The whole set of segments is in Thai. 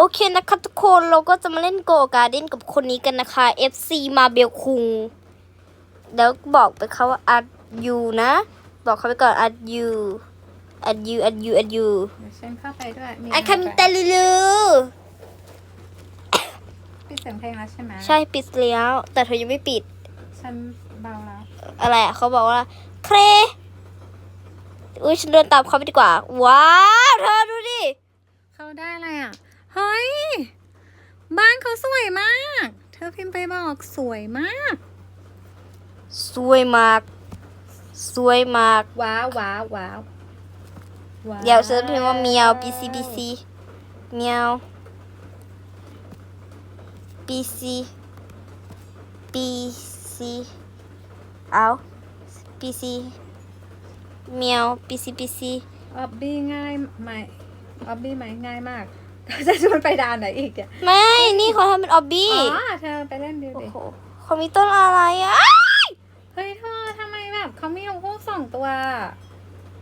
โอเคนะคะทุกคนเราก็จะมาเล่นโกการ์เด้นกับคนนี้กันนะคะ FC มาเบลคุงเดี๋ยวบอกไปเขาว่าอัดยูนะ บอกเขาไปก่อนอัดยูอัดยูอัดยูอัดยูเดี๋ยวฉันเข้าไปด้วยมีอัดคามิตาลูลูปิดเสียงเพลงแล้วใช่ไหมใช่ปิดแล้ว แต่เธอยังไม่ปิด ฉันเบาแล้ว อะไรอะเขาบอกว่าเครอุ้ยฉันเดินตามเขาไปดีกว่า ว้าว เธอดูดิ เขาได้อะไรอะ เฮ้ย บ้านเขาสวยมาก เธอพิมพ์ไปบอกสวยมาก สวยมาก สวยมาก ว้าวว้าวว้าวว้าวเดี๋ยวฉันพิมพ์ว่าเมียว BC BC เมียว BC BC เอา BC เมียว BC BC ออบบี้ง่ายไหมออบบี้ไหมง่ายมาก เธอจะชวนไปดานไหนอีกเนี่ยไม่ นี่เขาทำเป็นออบบี้ อ๋อเธอไปเล่นดูโอ้ดิ โหเขามีต้นอะไรอะ เฮ้ยเธอทำไมแบบเขามีนกฮูกสองตัว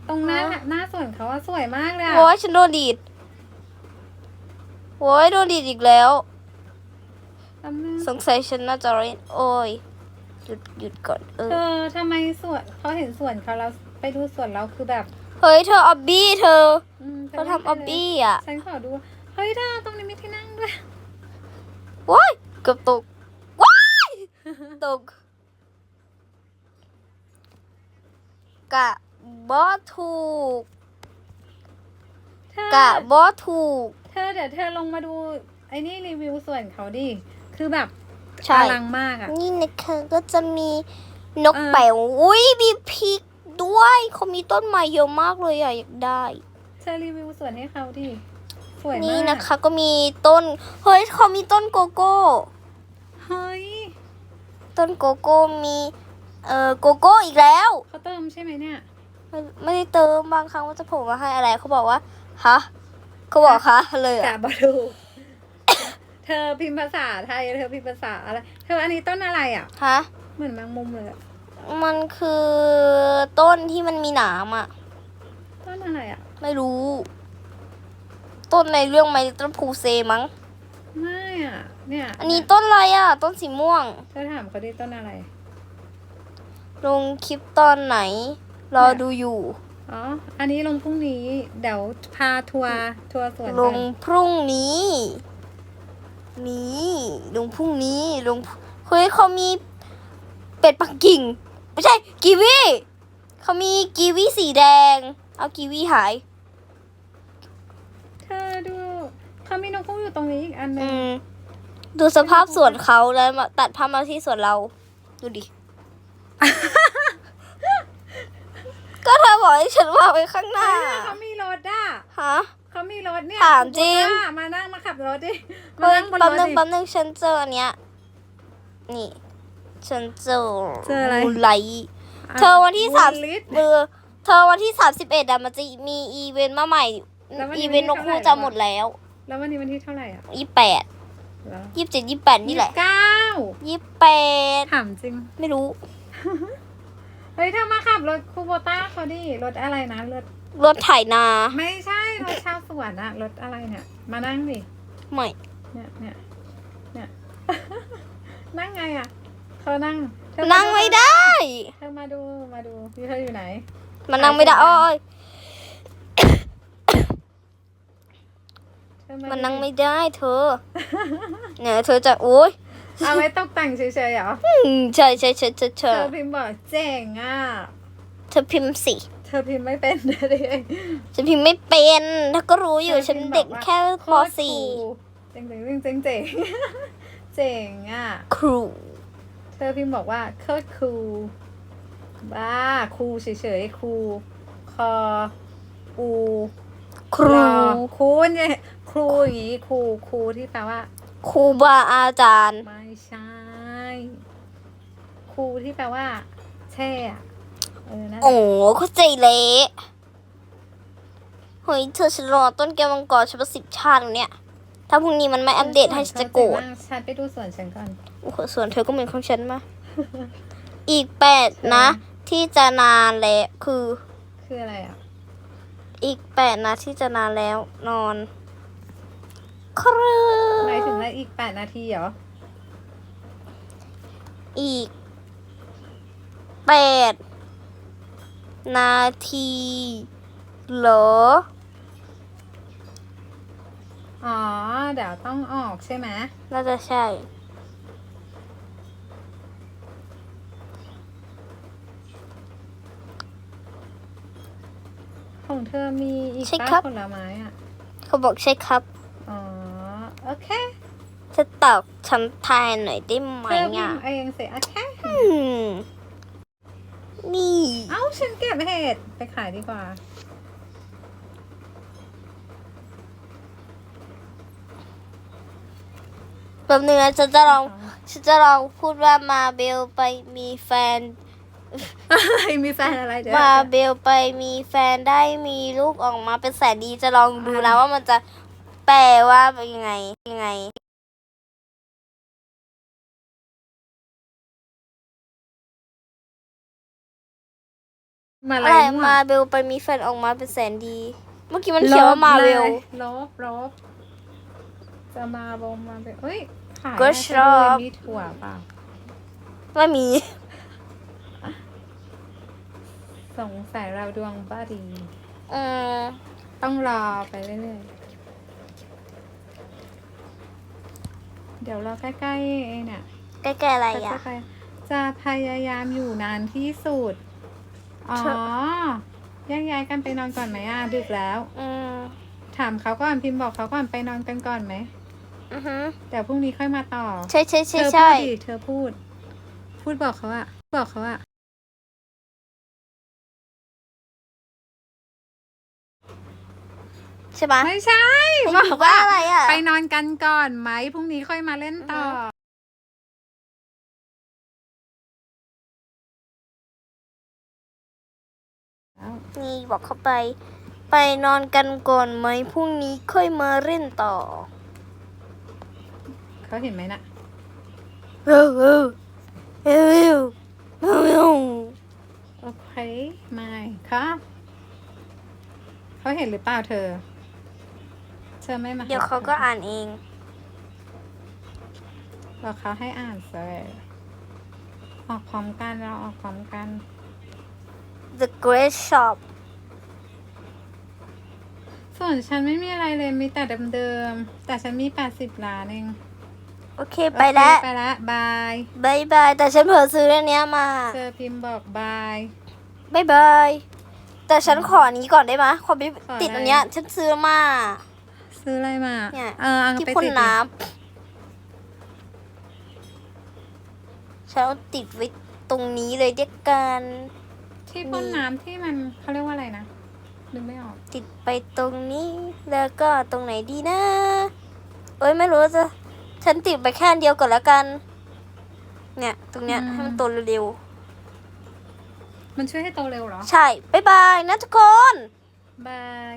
ตรงหน้าฮะหน้าสวนเขาว่าสวยมากเลยอะโว้ยฉันโดนดีดโว้ยโดนดีดอีกแล้ว แป๊บนึงสงสัยฉันน่าจะเล่นโอ้ย หยุดหยุดก่อนเอเธอ อทำไมสวนเขาเห็นสวนเขาแล้วไปดูสวนเราคือแบบเฮ้ย เธอออบบี้เธออืมเขาทำออบบี้อะ ฉันขอดู เฮ้ยเธอตรงนี้มีที่นั่งด้วยว้ายเกือบตกว้ายตกกะบอถูกเธอกะบอถูก เธอเดี๋ยวเธอลงมาดู ไอ้นี่รีวิวสวนเขาดิ คือแบบใช่ อลังมากอะ นี่นะคะก็จะมีนกเออแป๋วอุ้ยมีพริกด้วยเขามีต้นไม้เยอะมากเลยอะอยากได้ เธอรีวิวสวนให้เขาดิส วยมากนี่นะคะก็มีต้น เฮ้ยเขามีต้นโกโก้ เฮ้ย ต้นโกโก้มีเอ่อโกโก้อีกแล้วเขาเติมใช่ไหมเนี่ย ไม่ไม่ได้เติมบางครั้งว่าจะโผล่มาให้อะไรเขาบอกว่าฮะเขาบอกฮะเลยกะอะบาดูเธอพิมพ์ภาษาไทยเธอพิมพ์ภาษาอะไรเธออันนี้ต้นอะไรอะฮะเหมือนแมงมุมเลยอะมันคือต้นที่มันมีหนามอะ ต้นอะไรอะ ไม่รู้ ต้นในเรื่องไมต้นพูเซมั้ง ไม่อะเนี่ยอันนี้ต้นอะไรอะ ต้นสีม่วง เธอถามเขาดิต้นอะไร ลงคลิปตอนไหน รอดูอยู่ อ๋อ อันนี้ลงพรุ่งนี้ เดี๋ยวพาทัวร์ทัวร์สวนลกันงพรุ่งนี้ นี้ลงพรุ่งนี้ลงเฮ้ยเขามีเป็ดปักกิ่ง ไม่ใช่กีวีเขามีกีวีสีแดง เอากีวีหาย เธอดู เขามีนกฮูกอยู่ตรงนี้อีกอันหนึอืงม ดูสภาพสวนเขาแล้วมาตัดภาพมาที่สวนเรา ดูดิ ก็เธอบอกให้ฉันวางไว้ข้างหน้าเฮ้ยเขามีรถอะฮะ เขามีรถเนี่ยถามจริงคุณโบต้ามานั่งมาขับรถดิมาเฮ้ยนั่งบนแป๊บรถนึงดิ แป๊บนึงฉันเจออันเนี้ย นี่ ฉันเจอเจออะไร มูไลท์ เธอวันที่สามบุญฤทธิ์เออเธอวันที่สามสิบเอ็ดอะมันจะมีอีเวนต์มาใหม่ แล้ววันนี้อีเวนต์นกวันที่คู่เท่าไหร่จะหมดแล้ว แล้ววันนี้วันที่เท่าไหร่อะยี่แปดแล้วยี่สิบเจ็ดยี่แปดนี่แหละเก้ายี่แปดถามจริง ไม่รู้ เฮ้ยเธอมาขับรถคูโบต้าเขาดิ รถอะไรนะ รถ รถไถนา ไม่ใช่ รถชาวสวนอะรถอะไรเนี่ย มานั่งดิ ไม่ เนี่ยเนี่ยเนี่ยนั่งไงอะเขานั่งเธอนั่งไม่ได้ เธอมาดู มาดูพี่เธออยู่ไหน มันนั่งไม่ได้หาโอ้ย ยเธอมามันดูนั่งไม่ได้เธอ เนี่ยเธอจะโอ้ยเอาไว้ตกแต่งเฉยๆเหรออืมใช่ใช่ใช่ใช่เธใช่อพิมพ์บอกเจ๋งอะเธอพิมพ์สิเธอพิมพ์ไม่เป็นเลย ฉันพิมพ์ไม่เป็นถ้าก็รู้อยู่ฉันเด็กแค่ป .4 เจ๋งเจ๋งเจ๋งเจ๋งเจ๋งอะครูเธอพิมพ์บอกว่าโคตรคูลบ้าครูเฉยๆครูคออูครูรอครูเนี่ย ครูอย่างงี้ครูครูที่แปลว่า ครูบาอาจารย์ ไม่ใช่ครูที่แปลว่า แช่อะเออนั่นแหละโอ้เข้าใจเละเฮ้ยเธอฉันรอต้นแก้วมังกรฉันมาสิบชาติแล้วเนี่ย ถ้าพรุ่งนี้มันไม่อัปเดตให้ฉันจะโกรธฉันไปดูสวนฉันก่อนโอ้โหส่วนเธอก็เหมือนของฉันมา อีกแปดนะ ที่จะนานแล้วคือ คืออะไรอะ อีกแปดนะที่จะนานแล้วนอน ครึหมายถึงอะไรอีกแปดนาทีเหรอ อีกแปดนาทีเหรอ อ๋อ เดี๋ยวต้องออกใช่ไหม น่าจะใช่ ของเธอมีอีกใช่ป้าครับผลไม้อะ เขาบอกใช่ครับ อ๋อโอเคจะตอบฉันทายหน่อยได้ไหมเธอพิอะมพ์เองสิโอเคอืมนี่ เอ้าฉันเก็บเห็ดไปขายดีกว่า แบบนึงนะฉันจะลองฉันจะลองพูดว่ามาเบลไปมีแฟน อะไรมีแฟนอะไรเดี๋ยวมาเบลไปมีแฟนได้มีลูกออกมาเป็นแสนดีจะลองดูนะว่ามันจะ แปลว่าเป็นยังไงยังไงมาอะอะไรไรมั่วมาเบลไปมีแฟนออกมาเป็นแสนดี เมื่อกี้มันเขียนว่ามาเบลลบลบจะมาบงมาเบลเอ้ยขายก็น่าจะชอบด้วยมีถั่วเปล่าไม่มี สงสัยเราดวงบ้าดีอืมต้องรอไปเรื่อยๆ เดี๋ยวเราใกล้ๆเองเนี่ยใกล้ๆอะไรจะอะไปจะพยายามอยู่นานที่สุด อ๋อเธอแยกย้ายกันไปนอนก่อนไหมอะดึกแล้วอืมถามเขาก่อนพิมพ์บอกเขาก่อนไปนอนกันก่อนไหมอือฮึเดี๋ยวพรุ่งนี้ค่อยมาต่อ ใช่ใช่เธใช่อพูใช่ดดิเธอพูด พูดบอกเขาอะบอกเขาอะใช่ปะไม่ใช่ไม่ บอกบอกว่าว่าอะไรอะ ไปนอนกันก่อนไหมพรุ่งนี้ค่อยมาเล่นต่ออือฮึแล้วนี่บอกเขาไป ไปนอนกันก่อนไหมพรุ่งนี้ค่อยมาเล่นต่อ เขาเห็นไหมน่ะเร็วเร็วเร็วเร็วเร็วเร็วโอเคไม่ครับเขาเห็นหรือเปล่าเธอเธอไม่มาเดี๋ยวเขาก็อ่านเองบอกเขาให้อ่านเสร็จออกพร้อมกันเราออกพร้อมกัน The Great Shop ส่วนฉันไม่มีอะไรเลยมีแต่เดิมๆแต่ฉันมีแปดสิบล้านเอง โอเคไปแล้วโอเคไปแล้วบายบายบายแต่ฉันเผลอซื้ออันเนี้ยมาเธอพิมพ์บอกบายบายบายแต่ฉันขออันนี้ก่อนได้ไหมยขอไปขออะไรติดอันเนี้ย ฉันซื้อมา ซื้ออะไรมา เนี่ยเออเอาที่ไปพ่นติดดิน้ำฉันเอาติดไว้ตรงนี้เลยเดียวกันที่พ่นน้ำที่มันเขาเรียกว่าอะไรนะนึกไม่ออก ติดไปตรงนี้แล้วก็ตรงไหนดีนะเอ้ยไม่รู้จะฉันติดไปแค่อันเดียวก่อนแล้วกัน เนี่ย ตรงเนี้ยให้มันโตเร็วมันช่วยให้โตเร็วเหรอ ๆใช่ บ๊ายบายนะทุกคน บาย